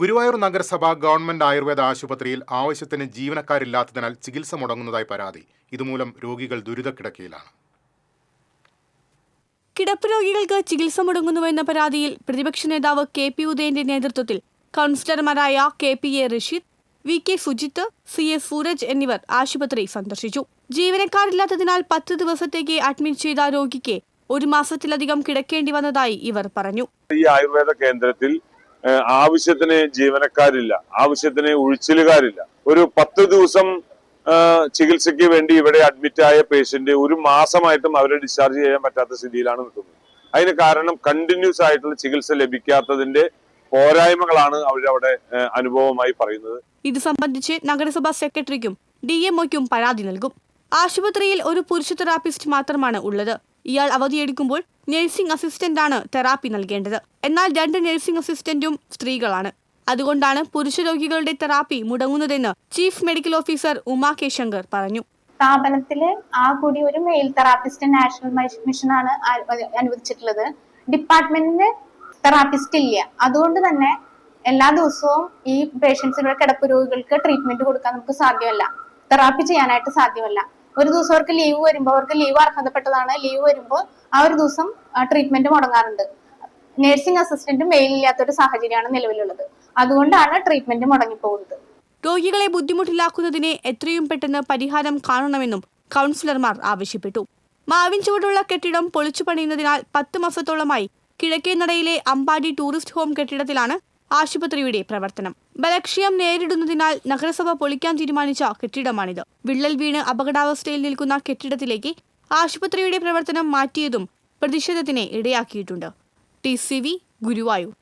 ഗുരുവായൂർ നഗരസഭ ഗവൺമെന്റ് ആയുർവേദ ആശുപത്രിയിൽ ആവശ്യത്തിന് ജീവനക്കാരില്ലാത്തതിനാൽ ചികിത്സ മുടങ്ങുന്നതായി പരാതി. ഇതുമൂലം രോഗികൾ ദുരിതക്കിടക്കയിലാണ് കിടപ്പ് രോഗികൾക്ക് ചികിത്സ മുടങ്ങുന്നുവെന്ന പരാതിയിൽ പ്രതിപക്ഷ നേതാവ് കെ പി ഉദയന്റെ നേതൃത്വത്തിൽ കൗൺസിലർമാരായ K P A Rasheed V K Sujith C S Sooraj എന്നിവർ ആശുപത്രി സന്ദർശിച്ചു. ജീവനക്കാരില്ലാത്തതിനാൽ പത്ത് ദിവസത്തേക്ക് അഡ്മിറ്റ് ചെയ്ത രോഗിക്ക് ഒരു മാസത്തിലധികം കിടക്കേണ്ടി വന്നതായി ഇവർ പറഞ്ഞു. ഈ ആയുർവേദ കേന്ദ്രത്തിൽ ആവശ്യത്തിന് ജീവനക്കാരില്ല ആവശ്യത്തിന് ഉഴിച്ചിലുകാരില്ല. ഒരു പത്ത് ദിവസം ചികിത്സയ്ക്ക് വേണ്ടി ഇവിടെ അഡ്മിറ്റ് ആയ പേഷ്യന്റ് ഒരു മാസമായിട്ടും അവരെ ഡിസ്ചാർജ് ചെയ്യാൻ പറ്റാത്ത സ്ഥിതിയിലാണ് നിൽക്കുന്നത്. അതിന് കാരണം കണ്ടിന്യൂസ് ആയിട്ടുള്ള ചികിത്സ ലഭിക്കാത്തതിന്റെ പോരായ്മകളാണ് അവരവിടെ അനുഭവമായി പറയുന്നത്. ഇത് സംബന്ധിച്ച് നഗരസഭാ സെക്രട്ടറിക്കും ഡി എംഒയ്ക്കും പരാതി നൽകും. ആശുപത്രിയിൽ ഒരു പുരുഷ തെറാപ്പിസ്റ്റ് മാത്രമാണ് ഉള്ളത്. ഇയാൾ അവധിയെടുക്കുമ്പോൾ നഴ്സിംഗ് അസിസ്റ്റന്റാണ് തെറാപ്പി നൽകേണ്ടത്. എന്നാൽ രണ്ട് നഴ്സിംഗ് അസിസ്റ്റന്റും സ്ത്രീകളാണ്. അതുകൊണ്ടാണ് പുരുഷ രോഗികളുടെ therapy മുടങ്ങുന്നതെന്ന് chief medical officer Uma K Shankar പറഞ്ഞു. സ്ഥാപനത്തിൽ ആ കൂടി ഒരു മെയിൽ തെറാപ്പിസ്റ്റ് നാഷണൽ മിഷൻ ആണ് അനുവദിച്ചിട്ടുള്ളത്. ഡിപ്പാർട്ട്മെന്റിന് തെറാപ്പിസ്റ്റ് ഇല്ല. അതുകൊണ്ട് തന്നെ എല്ലാ ദിവസവും ഈ പേഷ്യൻസിനുള്ള കിടപ്പ് രോഗികൾക്ക് ട്രീറ്റ്മെന്റ് കൊടുക്കാൻ നമുക്ക് സാധ്യമല്ല. തെറാപ്പി ചെയ്യാനായിട്ട് സാധ്യമല്ല. ഒരു ദിവസം അവർക്ക് ലീവ് വരുമ്പോൾ അവർക്ക് ലീവ് അർഹതപ്പെട്ടതാണ് ലീവ് വരുമ്പോൾ ആ ഒരു ദിവസം ട്രീറ്റ്മെന്റ് മുടങ്ങാറുണ്ട്. നഴ്സിംഗ് അസിസ്റ്റന്റ് മെയിലില്ലാത്തൊരു സാഹചര്യമാണ് നിലവിലുള്ളത്. അതുകൊണ്ടാണ് ട്രീറ്റ്മെന്റ് മുടങ്ങിപ്പോകുന്നത്. രോഗികളെ ബുദ്ധിമുട്ടിലാക്കുന്നതിനെ എത്രയും പെട്ടെന്ന് പരിഹാരം കാണണമെന്നും കൗൺസിലർമാർ ആവശ്യപ്പെട്ടു. മാവിൻ ചുവടുള്ള കെട്ടിടം പൊളിച്ചു പണിയുന്നതിനാൽ പത്ത് മാസത്തോളമായി കിഴക്കേനടയിലെ അമ്പാടി ടൂറിസ്റ്റ് ഹോം കെട്ടിടത്തിലാണ് ആശുപത്രിയുടെ പ്രവർത്തനം. ബലക്ഷ്യം നേരിടുന്നതിനാൽ നഗരസഭ പൊളിക്കാൻ തീരുമാനിച്ച കെട്ടിടമാണിത്. വിള്ളൽ വീണ് അപകടാവസ്ഥയിൽ നിൽക്കുന്ന കെട്ടിടത്തിലേക്ക് ആശുപത്രിയുടെ പ്രവർത്തനം മാറ്റിയതും പ്രതിഷേധത്തിന് ഇടയാക്കിയിട്ടുണ്ട്. T C V Guruvayur.